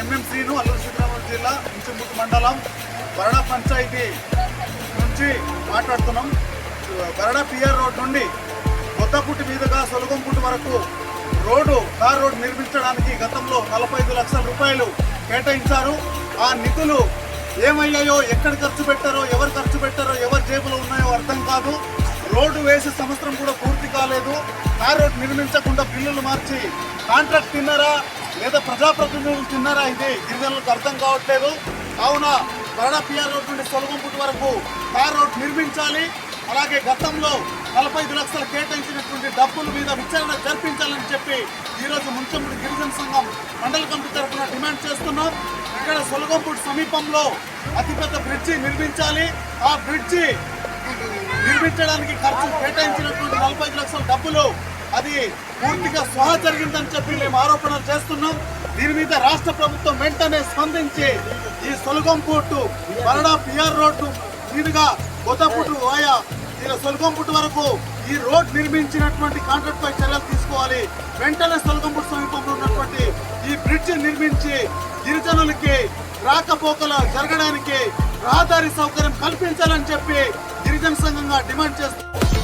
ఎంఎంసీను అల్లూరు సీతారామరాజు జిల్లా ఇంచుముట్టు మండలం వరడ పంచాయతీ నుంచి మాట్లాడుతున్నాం. వరణ పిఆర్ రోడ్ నుండి కొత్తపుట్టు మీదుగా సొలగంపుట్టు వరకు రోడ్డు తార్ రోడ్డు నిర్మించడానికి గతంలో నలభై లక్షల రూపాయలు కేటాయించారు. ఆ నిధులు ఏమయ్యాయో ఎక్కడ ఖర్చు పెట్టారో ఎవరు ఖర్చు పెట్టారో ఎవరి జేబులో ఉన్నాయో అర్థం కాదు. రోడ్డు వేసే సంవత్సరం కూడా పూర్తి కాలేదు. తార్ రోడ్డు నిర్మించకుండా బిల్లులు మార్చి కాంట్రాక్ట్ తిన్నారా? లేదా ప్రజాప్రతినిధులు తిన్నారా? ఇది గిరిజనులకు అర్థం కావట్లేదు. కావున బరడా పిఆర్ రోడ్ నుండి సొలగంపుటి వరకు తార్ రోడ్ నిర్మించాలి. అలాగే గతంలో నలభై ఐదు లక్షలు కేటాయించినటువంటి డబ్బుల మీద విచారణ జరిపించాలని చెప్పి ఈరోజు ముంచముడి గిరిజన సంఘం మండల కమిటీ తరఫున డిమాండ్ చేస్తున్నాం. ఇక్కడ సొలగంపూడి సమీపంలో అతిపెద్ద బ్రిడ్జి నిర్మించాలి. ఆ బ్రిడ్జి నిర్మించడానికి ఖర్చు కేటాయించినటువంటి నలభై ఐదు లక్షల డబ్బులు అది పూర్తిగా స్వహా జరిగిందని చెప్పి మేము ఆరోపణలు చేస్తున్నాం. దీని మీద రాష్ట్ర ప్రభుత్వం వెంటనే స్పందించి ఈ సొలగంపూటు మరణ పిఆర్ రోడ్డు మీదుగా కొత్తపుట్టు వాయా ఇలా సొలగంపుట్టు వరకు ఈ రోడ్ నిర్మించినటువంటి కాంట్రాక్ట్ పై చర్యలు తీసుకోవాలి. వెంటనే సొలగంపుట్టు సమీపంలో ఉన్నటువంటి ఈ బ్రిడ్జ్ నిర్మించి గిరిజనులకి రాకపోకల జరగడానికి రహదారి సౌకర్యం కల్పించాలని చెప్పి గిరిజన సంఘంగా డిమాండ్ చేస్తారు